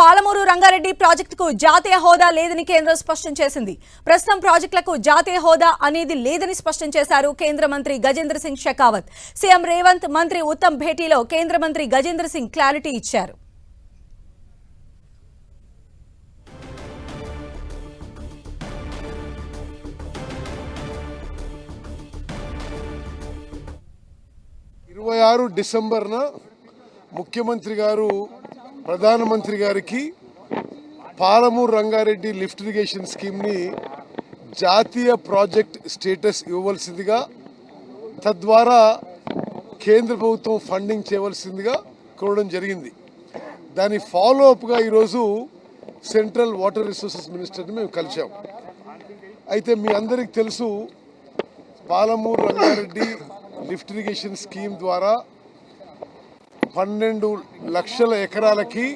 పాలమూరు రంగారెడ్డి ప్రాజెక్టుకు జాతీయ హోదా లేదని కేంద్రం స్పష్టం చేసింది. ప్రస్తుతం ప్రాజెక్టులకు జాతీయ హోదా అనేది లేదని స్పష్టం చేశారు కేంద్ర మంత్రి గజేంద్ర సింగ్ షెకావత్. సీఎం రేవంత్ మంత్రి ఉత్తమ్ భేటీలో కేంద్ర మంత్రి గజేంద్ర సింగ్ క్లారిటీ ఇచ్చారు. ఇరవై ఆరు డిసెంబర్న ముఖ్యమంత్రి గారు ప్రధానమంత్రి గారికి పాలమూరు రంగారెడ్డి లిఫ్ట్ ఇరిగేషన్ స్కీమ్ని జాతీయ ప్రాజెక్ట్ స్టేటస్ ఇవ్వవలసిందిగా తద్వారా కేంద్ర ప్రభుత్వం ఫండింగ్ చేయవలసిందిగా కోరడం జరిగింది. దాని ఫాలో అప్గా ఈరోజు సెంట్రల్ వాటర్ రిసోర్సెస్ మినిస్టర్ని మేము కలిసాం అయితే మీ అందరికీ తెలుసు Palamuru Rangareddy lift irrigation scheme ద్వారా పన్నెండు లక్షల ఎకరాలకి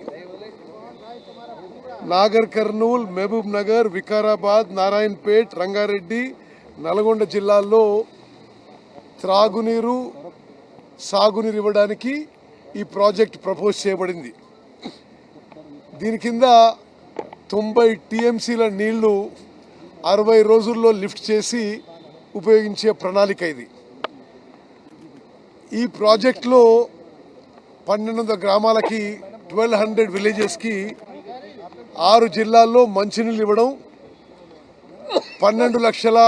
నాగర్ కర్నూల్ మహబూబ్ నగర్ వికారాబాద్ నారాయణపేట్ రంగారెడ్డి నల్గొండ జిల్లాల్లో త్రాగునీరు సాగునీరు ఇవ్వడానికి ఈ ప్రాజెక్ట్ ప్రపోజ్ చేయబడింది. దీని కింద తొంభై టీఎంసీల నీళ్ళు అరవై రోజుల్లో లిఫ్ట్ చేసి ఉపయోగించే ప్రణాళిక ఇది. ఈ ప్రాజెక్ట్లో పన్నెండు వందల గ్రామాలకి ట్వెల్వ్ హండ్రెడ్ విలేజెస్కి ఆరు జిల్లాల్లో మంచినీళ్ళు ఇవ్వడం పన్నెండు లక్షల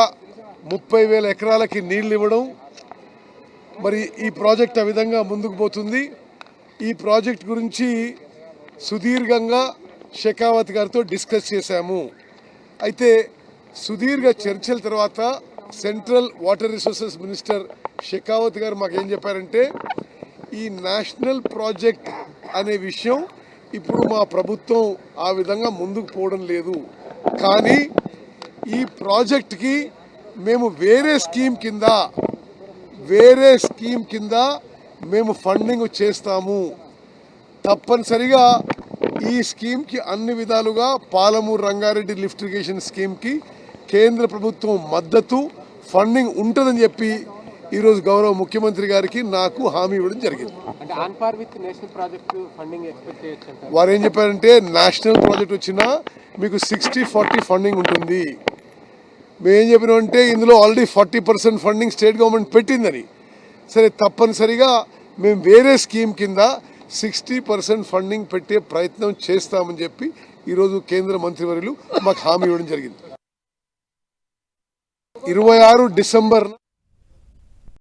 ముప్పై వేల ఎకరాలకి నీళ్ళు ఇవ్వడం. మరి ఈ ప్రాజెక్ట్ ఆ విధంగా ముందుకు పోతుంది. ఈ ప్రాజెక్ట్ గురించి సుదీర్ఘంగా షెకావత్ గారితో డిస్కస్ చేశాము. అయితే సుదీర్ఘ చర్చల తర్వాత central water resources minister Shekhawat గారు మాకేం చెప్పారంటే ఈ నేషనల్ ప్రాజెక్ట్ అనే విషయం ఇప్పుడు మా ప్రభుత్వం ఆ విధంగా ముందుకు పోవడం లేదు. కానీ ఈ ప్రాజెక్ట్కి మేము వేరే స్కీమ్ కింద వేరే స్కీమ్ కింద మేము ఫండింగ్ చేస్తాము. తప్పనిసరిగా ఈ స్కీమ్కి అన్ని విధాలుగా పాలమూరు రంగారెడ్డి లిఫ్ట్ ఇరిగేషన్ స్కీమ్కి కేంద్ర ప్రభుత్వం మద్దతు ఫండింగ్ ఉంటుందని చెప్పి ఈరోజు గౌరవ ముఖ్యమంత్రి గారికి నాకు హామీ ఇవ్వడం జరిగింది. వారు ఏం చెప్పారంటే నేషనల్ ప్రాజెక్ట్ వచ్చినా మీకు సిక్స్టీ ఫార్టీ ఫండింగ్ ఉంటుంది. మేము ఏం చెప్పినామంటే ఇందులో already forty percent funding state government పెట్టిందని. సరే తప్పనిసరిగా మేము వేరే స్కీమ్ కింద సిక్స్టీ పర్సెంట్ ఫండింగ్ పెట్టే ప్రయత్నం చేస్తామని చెప్పి ఈరోజు కేంద్ర మంత్రివర్యులు మాకు హామీ ఇవ్వడం జరిగింది. ఇరవై ఆరు డిసెంబర్